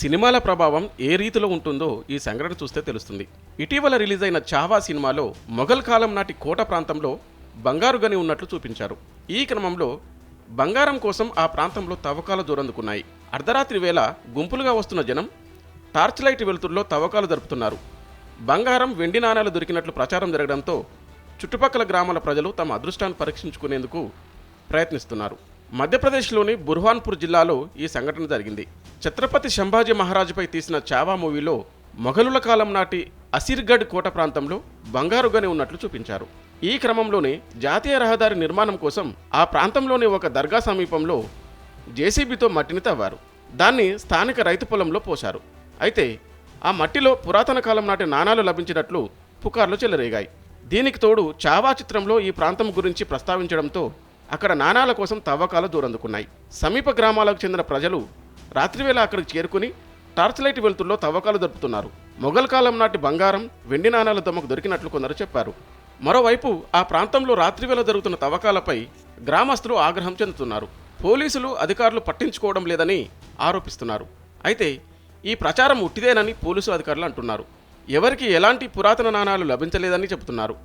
సినిమాల ప్రభావం ఏ రీతిలో ఉంటుందో ఈ సంఘటన చూస్తే తెలుస్తుంది. ఇటీవల రిలీజ్ అయిన చావా సినిమాలో మొఘల్ కాలం నాటి కోట ప్రాంతంలో బంగారు గని ఉన్నట్లు చూపించారు. ఈ క్రమంలో బంగారం కోసం ఆ ప్రాంతంలో తవ్వకాలు జోరందుకున్నాయి. అర్ధరాత్రి వేళ గుంపులుగా వస్తున్న జనం టార్చ్ లైట్ వెలుతురులో తవ్వకాలు జరుపుతున్నారు. బంగారం వెండి నాణాలు దొరికినట్లు ప్రచారం జరగడంతో చుట్టుపక్కల గ్రామాల ప్రజలు తమ అదృష్టాన్ని పరీక్షించుకునేందుకు ప్రయత్నిస్తున్నారు. మధ్యప్రదేశ్లోని బుర్హాన్పూర్ జిల్లాలో ఈ సంఘటన జరిగింది. ఛత్రపతి శంభాజీ మహారాజుపై తీసిన చావా మూవీలో మొఘలుల కాలం నాటి అసిర్గఢ్ కోట ప్రాంతంలో బంగారు గని ఉన్నట్లు చూపించారు. ఈ క్రమంలోనే జాతీయ రహదారి నిర్మాణం కోసం ఆ ప్రాంతంలోని ఒక దర్గా సమీపంలో జేసీబీతో మట్టిని తవ్వారు. దాన్ని స్థానిక రైతు పొలంలో పోశారు. అయితే ఆ మట్టిలో పురాతన కాలం నాటి నాణాలు లభించినట్లు పుకార్లు చెలరేగాయి. దీనికి తోడు చావా చిత్రంలో ఈ ప్రాంతం గురించి ప్రస్తావించడంతో అక్కడ నాణాల కోసం తవ్వకాలు దూరందుకున్నాయి. సమీప గ్రామాలకు చెందిన ప్రజలు రాత్రివేళ అక్కడికి చేరుకుని టార్చ్ లైట్ వెలుతుల్లో తవ్వకాలు జరుపుతున్నారు. మొఘల్ కాలం నాటి బంగారం వెండి నాణాలు తమకు దొరికినట్లు కొందరు చెప్పారు. మరోవైపు ఆ ప్రాంతంలో రాత్రివేళ జరుగుతున్న తవ్వకాలపై గ్రామస్తులు ఆగ్రహం చెందుతున్నారు. పోలీసులు అధికారులు పట్టించుకోవడం లేదని ఆరోపిస్తున్నారు. అయితే ఈ ప్రచారం ఉట్టిదేనని పోలీసు అధికారులు అంటున్నారు. ఎవరికి ఎలాంటి పురాతన నాణాలు లభించలేదని చెబుతున్నారు.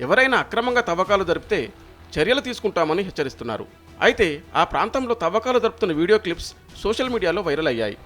ఎవరైనా అక్రమంగా తవ్వకాలు జరిపితే చర్యలు తీసుకుంటామని హెచ్చరిస్తున్నారు. అయితే ఆ ప్రాంతంలో తవ్వకాలు జరుపుతున్న వీడియో క్లిప్స్ సోషల్ మీడియాలో వైరల్ అయ్యాయి.